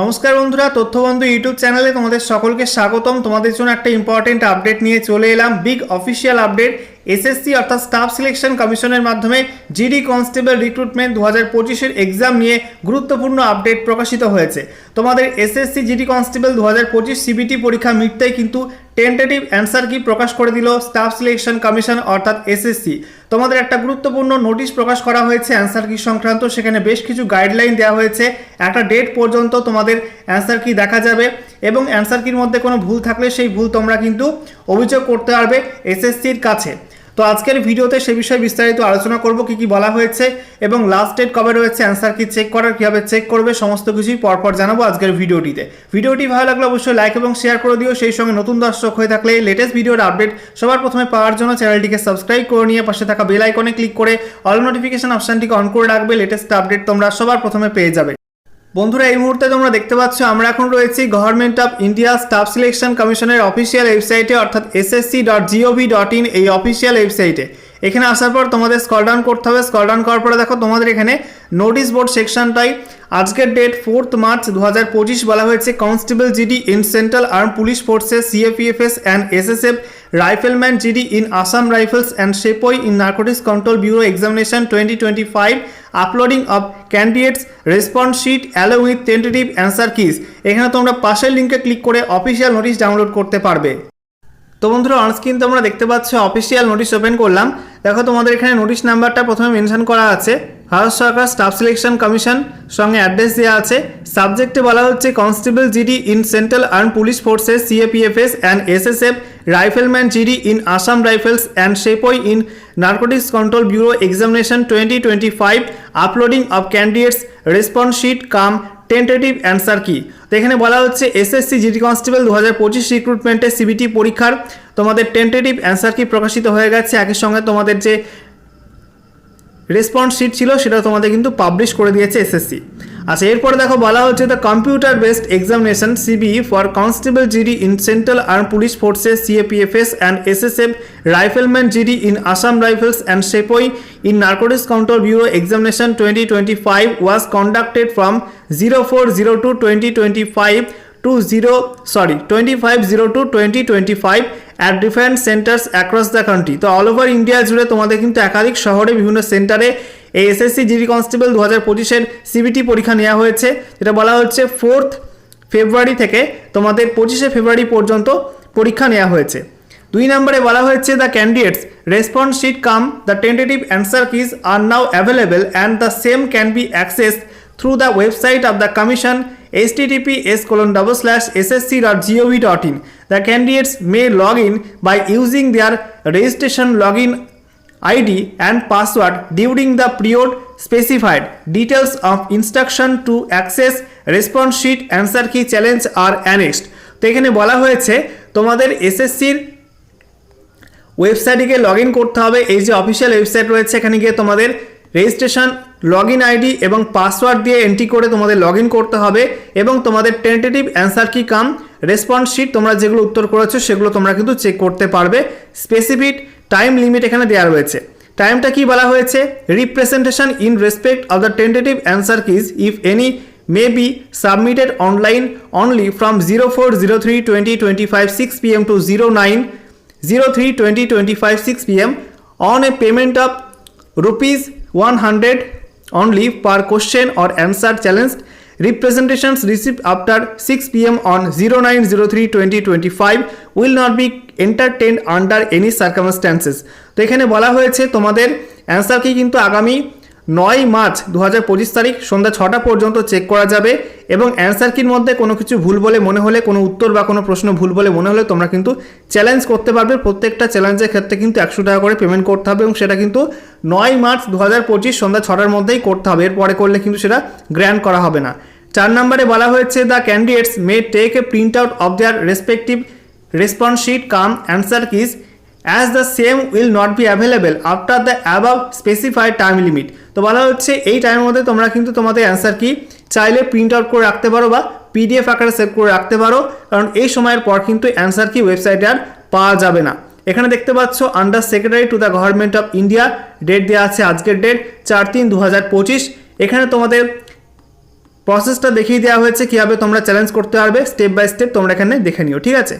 নমস্কার বন্ধুরা, তথ্যবন্ধু ইউটিউব চ্যানেলে তোমাদের সকলকে স্বাগতম। তোমাদের জন্য একটা ইম্পর্টেন্ট আপডেট নিয়ে চলে এলাম। বিগ অফিসিয়াল আপডেট এসএসসি অর্থাৎ স্টাফ সিলেকশন কমিশনের মাধ্যমে জিডি কনস্টেবল রিক্রুটমেন্ট দু হাজার পঁচিশের এক্সাম নিয়ে গুরুত্বপূর্ণ আপডেট প্রকাশিত হয়েছে। তোমাদের এসএসসি জিডি কনস্টেবল দু হাজার পঁচিশ সিবিটি পরীক্ষা মিটতেই কিন্তু টেন্টেটিভ অ্যান্সার কি প্রকাশ করে দিল স্টাফ সিলেকশন কমিশন অর্থাৎ এসএসসি। তোমাদের একটা গুরুত্বপূর্ণ নোটিশ প্রকাশ করা হয়েছে অ্যান্সার কি সংক্রান্ত, সেখানে বেশ কিছু গাইডলাইন দেওয়া হয়েছে। একটা ডেট পর্যন্ত তোমাদের অ্যান্সার কি দেখা যাবে এবং অ্যান্সার কির মধ্যে কোনো ভুল থাকলে সেই ভুল তোমরা কিন্তু অভিযোগ করতে পারবে এসএসসির কাছে। তো আজকের ভিডিওতে সে বিষয়ে বিস্তারিত আলোচনা করব, কি কি বলা হয়েছে এবং লাস্ট ডেট কবে রয়েছে অ্যান্সার কি চেক করার, কীভাবে চেক করবে, সমস্ত কিছুই পরপর জানাব আজকের ভিডিওটিতে। ভিডিওটি ভালো লাগলে অবশ্যই লাইক এবং শেয়ার করে দিও, সেই সঙ্গে নতুন দর্শক হয়ে থাকলে লেটেস্ট ভিডিওর আপডেট সবার প্রথমে পাওয়ার জন্য চ্যানেলটিকে সাবস্ক্রাইব করে নিয়ে পাশে থাকা বেল আইকনে ক্লিক করে অল নোটিফিকেশন অপশানটিকে অন করে রাখবে লেটেস্ট আপডেট তোমরা সবার প্রথমে পেয়ে যাবে। বন্ধুরা, এই মুহূর্তে তোমরা দেখতে পাচ্ছ, আমরা এখন রয়েছি government of India staff selection কমিশনের অফিসিয়াল ওয়েবসাইটে অর্থাৎ SSC dot GOV dot in এই অফিসিয়াল ওয়েবসাইটে এখানে আসার পর তোমাদের স্কল ডাউন করতে হবে। স্কল ডাউন করার পরে দেখো, তোমাদের এখানে নোটিশ বোর্ড সেকশনটাই আজকের ডেট ফোর্থ মার্চ দু হাজার পঁচিশ বলা হয়েছে। Constable GD in Central Arm Police Forces CAPFs and SSF rifleman GD in Assam Rifles and sepoy in Narcotics Control Bureau examination twenty twenty five uploading of candidates response sheet aloe with tentative answer keys এখানে তোমরা পাশের লিঙ্কে click করে official notice download করতে পারবে। তো বন্ধুরা onscreen তোমরা দেখতে পাচ্ছ অফিসিয়াল নোটিশ ওপেন করলাম। দেখো তোমাদের এখানে নোটিশ নাম্বারটা প্রথমে মেনশন করা আছে। ভারত সরকার স্টাফ সিলেকশন কমিশন সঙ্গে অ্যাড্রেস দেওয়া আছে। সাবজেক্টে বলা হচ্ছে constable GD in Central Arm Police Forces CAPFs and SSF rifleman GD in Assam Rifles and sepoy in Narcotics Control Bureau examination twenty twenty five uploading of candidates response sheet cum tentative answer key? তো এখানে বলা হচ্ছে SSC GD constable দু হাজার পঁচিশ রিক্রুটমেন্টের CBT পরীক্ষার। তোমাদের tentative answer কি প্রকাশিত হয়ে গেছে? একই সঙ্গে তোমাদের যে রেসপন্স শিট ছিল, সেটা তোমাদের কিন্তু পাবলিশ করে দিয়েছে এসএসসি আচ্ছা এরপরে দেখো বলা হচ্ছে the computer based examination CB for constable GD in Central Arm Police Forces CAPFs and SSF rifleman GD in Assam Rifles and sepoy in Narcotics Control Bureau examination twenty twenty five was conducted from zero four zero two twenty twenty five to zero sorry twenty five zero two twenty twenty five at different centres across the country তো all over India জুড়ে তোমাদের কিন্তু একাধিক শহরে বিভিন্ন সেন্টারে এই SSC GD constable দু হাজার পঁচিশের সিবিটি পরীক্ষা নেওয়া হয়েছে। যেটা বলা হচ্ছে ফোর্থ ফেব্রুয়ারি থেকে তোমাদের পঁচিশে ফেব্রুয়ারি পর্যন্ত পরীক্ষা নেওয়া হয়েছে। দুই নম্বরে বলা হয়েছে the candidates response sheet cum the tentative answer keys are now available and the same can be access through the website of the commission https colon double slash the the may log in in using their registration log login id and password during the period specified. Details of instruction to access response sheet answer key challenge are annexed. তো এখানে বলা হয়েছে, তোমাদের এসএসসির ওয়েবসাইটে গিয়ে log করতে হবে। এই যে অফিসিয়াল ওয়েবসাইট রয়েছে, এখানে গিয়ে তোমাদের রেজিস্ট্রেশন লগ ইন আইডি এবং পাসওয়ার্ড দিয়ে এন্ট্রি করে তোমাদের লগ করতে হবে এবং তোমাদের টেন্টেটিভ অ্যান্সার কি কাম রেসপন্স শিট তোমরা যেগুলো উত্তর করেছ, সেগুলো তোমরা কিন্তু চেক করতে পারবে। স্পেসিফিক টাইম লিমিট এখানে দেওয়া রয়েছে। টাইমটা কি বলা হয়েছে? Representation in respect of the tentative answer keys if any may be submitted online only from 0403 2025 6 pm to 09 03 2025 6 pm on a payment of rupees 100 only per question or answer challenged. Representations received after 6 pm on 0903 2025 will not be entertained under any circumstances তো এখানে বলা হয়েছে তোমাদের answer কি কিন্তু আগামী নয় March দু হাজার পঁচিশ তারিখ সন্ধ্যা ছটা পর্যন্ত চেক করা যাবে এবং অ্যান্সার কির মধ্যে কোনো কিছু ভুল বলে মনে হলে, কোনো উত্তর বা কোনো প্রশ্ন ভুল বলে মনে হলে তোমরা কিন্তু চ্যালেঞ্জ করতে পারবে। প্রত্যেকটা চ্যালেঞ্জের ক্ষেত্রে কিন্তু একশো টাকা করে পেমেন্ট করতে হবে এবং সেটা কিন্তু নয় মার্চ দু হাজার পঁচিশ সন্ধ্যা ছটার মধ্যেই করতে হবে। এরপরে করলে কিন্তু সেটা গ্র্যান্ড করা হবে না। চার নম্বরে বলা হয়েছে the candidates may take a printout of their respective response sheet cum answer keys as the same will not be available after the above specified time limit তো বলা হচ্ছে এই টাইমের মধ্যে তোমরা কিন্তু তোমাদের অ্যান্সার কি? চাইলে প্রিন্ট আউট করে রাখতে পারো বা পিডিএফ আকারে সেভ করে রাখতে পারো। কারণ এই সময়ের পর কিন্তু অ্যান্সার কি ওয়েবসাইটে আর পাওয়া যাবে না। এখানে দেখতে পাচ্ছ under secretary to the government of India date দেওয়া আছে আজকের ডেট চার তিন দু এখানে তোমাদের প্রসেসটা দেখিয়ে দেওয়া হয়েছে, কীভাবে তোমরা চ্যালেঞ্জ করতে পারবে। স্টেপ বাই স্টেপ তোমরা এখানে দেখে নিও, ঠিক আছে?